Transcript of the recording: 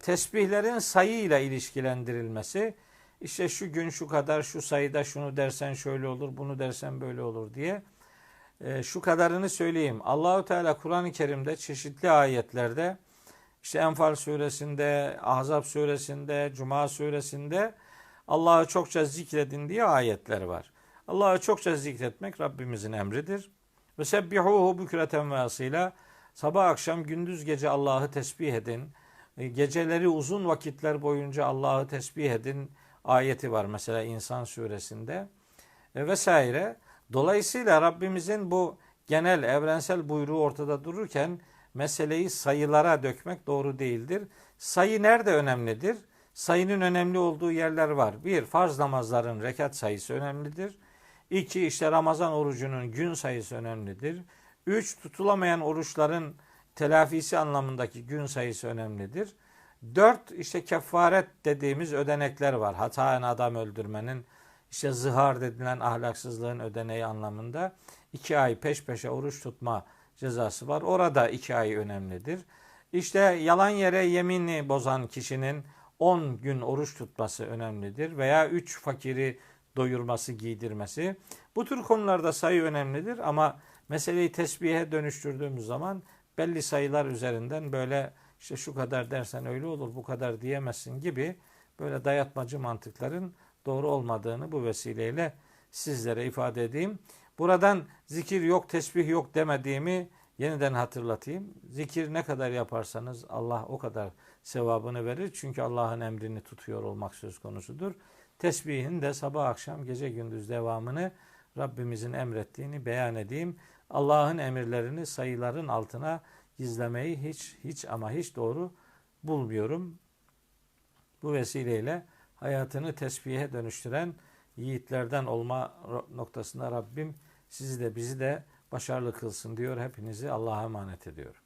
tesbihlerin sayıyla ilişkilendirilmesi işte şu gün şu kadar şu sayıda şunu dersen şöyle olur bunu dersen böyle olur diye e, şu kadarını söyleyeyim. Allahu Teala Kur'an-ı Kerim'de çeşitli ayetlerde işte Enfal suresinde, Ahzab suresinde, Cuma suresinde Allah'ı çokça zikredin diye ayetler var. Allah'ı çokça zikretmek Rabbimizin emridir. Ve sebbihuhu bükreten ve sabah akşam gündüz gece Allah'ı tesbih edin. E, Geceleri uzun vakitler boyunca Allah'ı tesbih edin ayeti var mesela İnsan suresinde e, vesaire. Dolayısıyla Rabbimizin bu genel evrensel buyruğu ortada dururken meseleyi sayılara dökmek doğru değildir. Sayı nerede önemlidir? Sayının önemli olduğu yerler var. Bir, farz namazların rekat sayısı önemlidir. İki, işte Ramazan orucunun gün sayısı önemlidir. Üç, tutulamayan oruçların telafisi anlamındaki gün sayısı önemlidir. Dört, işte kefaret dediğimiz ödenekler var. Hataen adam öldürmenin, işte zihar dedilen ahlaksızlığın ödeneği anlamında iki ay peş peşe oruç tutma cezası var. Orada iki ay önemlidir. İşte yalan yere yemini bozan kişinin 10 gün oruç tutması önemlidir. Veya 3 fakiri doyurması, giydirmesi. Bu tür konularda sayı önemlidir ama meseleyi tesbihe dönüştürdüğümüz zaman belli sayılar üzerinden böyle işte şu kadar dersen öyle olur, bu kadar diyemezsin gibi böyle dayatmacı mantıkların doğru olmadığını bu vesileyle sizlere ifade edeyim. Buradan zikir yok, tesbih yok demediğimi yeniden hatırlatayım. Zikir ne kadar yaparsanız Allah o kadar sevabını verir. Çünkü Allah'ın emrini tutuyor olmak söz konusudur. Tesbihin de sabah akşam gece gündüz devamını Rabbimizin emrettiğini beyan edeyim. Allah'ın emirlerini sayıların altına gizlemeyi hiç hiç ama hiç doğru bulmuyorum. Bu vesileyle hayatını tesbihe dönüştüren yiğitlerden olma noktasında Rabbim sizi de bizi de başarılı kılsın diyor. Hepinizi Allah'a emanet ediyorum.